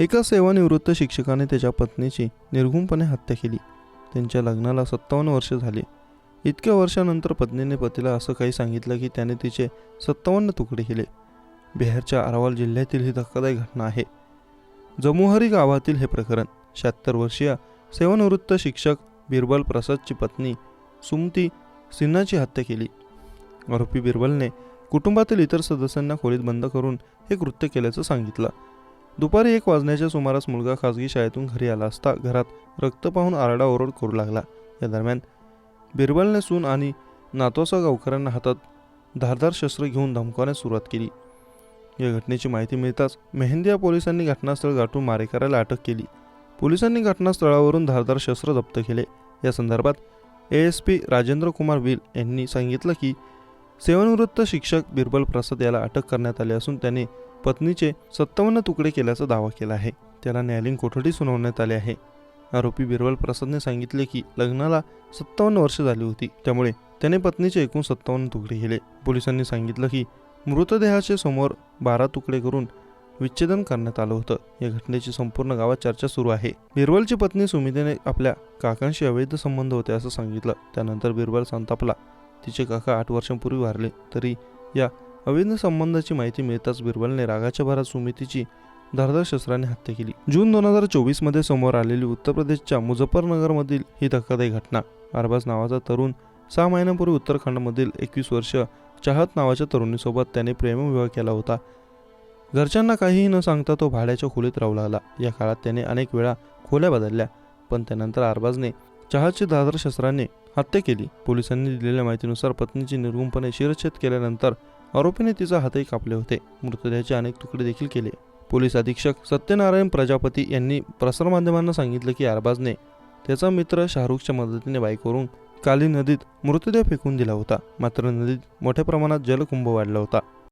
एका सेवानिवृत्त शिक्षकाने त्याच्या पत्नीची निर्घुमपणे हत्या केली. त्यांच्या लग्नाला सत्तावन्न वर्ष झाली. इतक्या वर्षानंतर पत्नीने पतीला असं काही सांगितलं की त्याने तिचे सत्तावन्न तुकडे केले. बिहारच्या अरावल जिल्ह्यातील ही धक्कादायक घटना आहे. जमुहरी गावातील हे प्रकरण शहात्तर वर्षीय सेवानिवृत्त शिक्षक बिरबल प्रसादची पत्नी सुमती सिन्हाची हत्या केली. आरोपी बिरबलने कुटुंबातील इतर सदस्यांना खोलीत बंद करून हे कृत्य केल्याचं सांगितलं. दुपारी एक वाजण्याच्या सुमारास मुलगा खासगी शाळेतून घरी आला असता घरात रक्त पाहून आरडाओरड करू लागला. या दरम्यान बिरबलने सून आणि नातोसा गावकऱ्यांना हातात धारदार शस्त्र घेऊन धमकावण्यास सुरुवात केली. या घटनेची माहिती मिळताच मेहंदिया पोलिसांनी घटनास्थळ गाठून मारेकऱ्याला अटक केली. पोलिसांनी घटनास्थळावरून धारदार शस्त्र जप्त केले. या संदर्भात A S P Rajendra Kumar will यांनी सांगितलं की सेवानिवृत्त शिक्षक बिरबल प्रसाद याला अटक करण्यात आली असून त्याने पत्नीचे सत्तावन्न तुकडे केल्याचा दावा केला आहे. त्याला न्यायालयीन कोठडी सुनावण्यात आली आहे. आरोपी बिरबल प्रसादने सांगितले की लग्नाला सत्तावन्न वर्ष झाली होती. त्यामुळे त्याने पत्नीचे एकूण सत्तावन्न तुकडे केले. पोलिसांनी सांगितलं की मृतदेहाचे समोर बारा तुकडे करून विच्छेदन करण्यात आलं होतं. या घटनेची संपूर्ण गावात चर्चा सुरू आहे. बिरबलची पत्नी सुमितेने आपल्या काकांशी अवैध संबंध होते असं सांगितलं. त्यानंतर बिरबल संतापला. तिचे काका आठ वर्षांपूर्वी वारले. तरी या अवैध संबंधाची माहिती मिळताच बिरबलने रागाच्या भरात सुमितीची धारदार शस्त्राने हत्या केली. जून दोन हजार चोवीसमध्ये समोर आलेली उत्तर प्रदेशच्या मुझफ्फरनगरमधील ही धक्कादायक घटना. अरबाज नावाचा तरुण सहा महिन्यांपूर्वी उत्तराखंडमधील एकवीस वर्ष चाहत नावाच्या तरुणीसोबत त्याने प्रेमविवाह केला होता. घरच्यांना काहीही न सांगता तो भाड्याच्या खोलीत राहू लागला. या काळात त्याने अनेक वेळा खोल्या बदलल्या पण त्यानंतर अरबाजने चहाची दादर शस्त्राने हत्या केली. पोलिसांनी दिलेल्या माहितीनुसार पत्नीची निर्गुणपणे शिरच्छेद केल्यानंतर आरोपीने तिचा हातही कापले होते. मृतदेहाचे अनेक तुकडे देखील केले. पोलीस अधीक्षक सत्यनारायण प्रजापती यांनी प्रसारमाध्यमांना सांगितलं की अरबाजने त्याचा मित्र शाहरुखच्या मदतीने बाईकवरून काली नदीत मृतदेह फेकून दिला होता. मात्र नदीत मोठ्या प्रमाणात जलकुंभ वाढला होता.